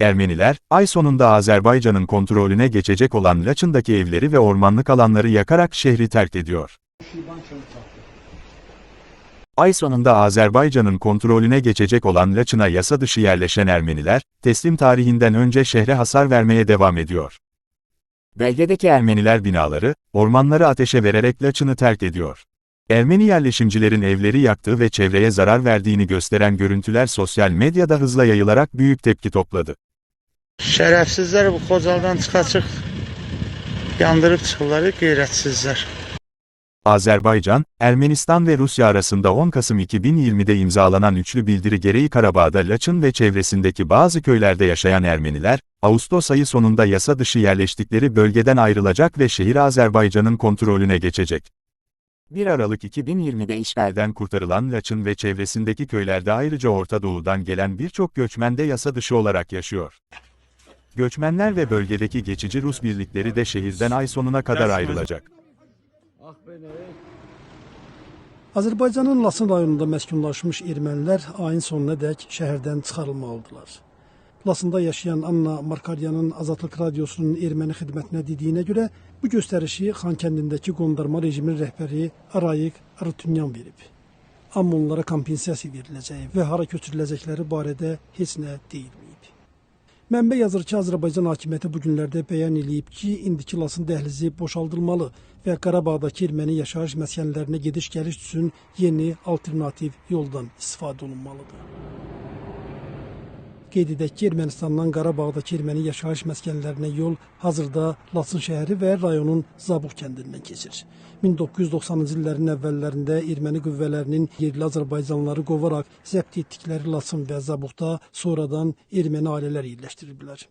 Ermeniler, ay sonunda Azerbaycan'ın kontrolüne geçecek olan Laçın'daki evleri ve ormanlık alanları yakarak şehri terk ediyor. Ay sonunda Azerbaycan'ın kontrolüne geçecek olan Laçın'a yasa dışı yerleşen Ermeniler, teslim tarihinden önce şehre hasar vermeye devam ediyor. Bölgedeki Ermeniler binaları, ormanları ateşe vererek Laçın'ı terk ediyor. Ermeni yerleşimcilerin evleri yaktığı ve çevreye zarar verdiğini gösteren görüntüler sosyal medyada hızla yayılarak büyük tepki topladı. Şərəfsizlər bu Xocaldan çıxa-çıx yandırıb çıxırlar, qeyrətsizlər. Azerbaycan, Ermenistan ve Rusya arasında 10 Kasım 2020'de imzalanan üçlü bildiri gereği Karabağ'da Laçın ve çevresindeki bazı köylerde yaşayan Ermeniler, Ağustos ayı sonunda yasa dışı yerleştikleri bölgeden ayrılacak ve şehir Azerbaycan'ın kontrolüne geçecek. 1 Aralık 2020'de işgalden kurtarılan Laçın ve çevresindeki köylerde ayrıca Orta Doğu'dan gelen birçok göçmen de yasa dışı olarak yaşıyor. Göçmenler ve bölgedeki geçici Rus birlikleri de şehirden ay sonuna kadar ayrılacak. Azərbaycanın Lasın rayonunda məskunlaşmış ermənilər ayın sonuna dək şəhərdən çıxarılmalıdırlar. Lasında yaşayan Anna Markaryanın Azadlıq Radiosunun erməni xidmətinə dediyinə görə bu göstərişi Xankəndindəki qondarma rejimin rəhbəri Arayik Arutunyan verib. Amma onlara kompensasiya veriləcəyi və hara köçürüləcəkləri barədə heç nə deyilməyib. Mənbə yazır ki, Azərbaycan hakimiyyəti bu günlərdə bəyan eləyib ki, indiki Lasın dəhlizi boşaldılmalı və Qarabağdakı erməni yaşayış məskənlərinə gediş-gəliş üçün yeni alternativ yoldan istifadə olunmalıdır. Qeyd edək ki, Ermənistandan Qarabağdakı erməni yaşayış məskənlərinə yol hazırda Lasın şəhəri və rayonun Zabuq kəndindən keçir. 1990-cı illərin əvvəllərində erməni qüvvələrinin yerli Azərbaycanlıları qovaraq zəbt etdikləri Lasın və Zabuqda sonradan erməni ailələr yerləşdiriblər.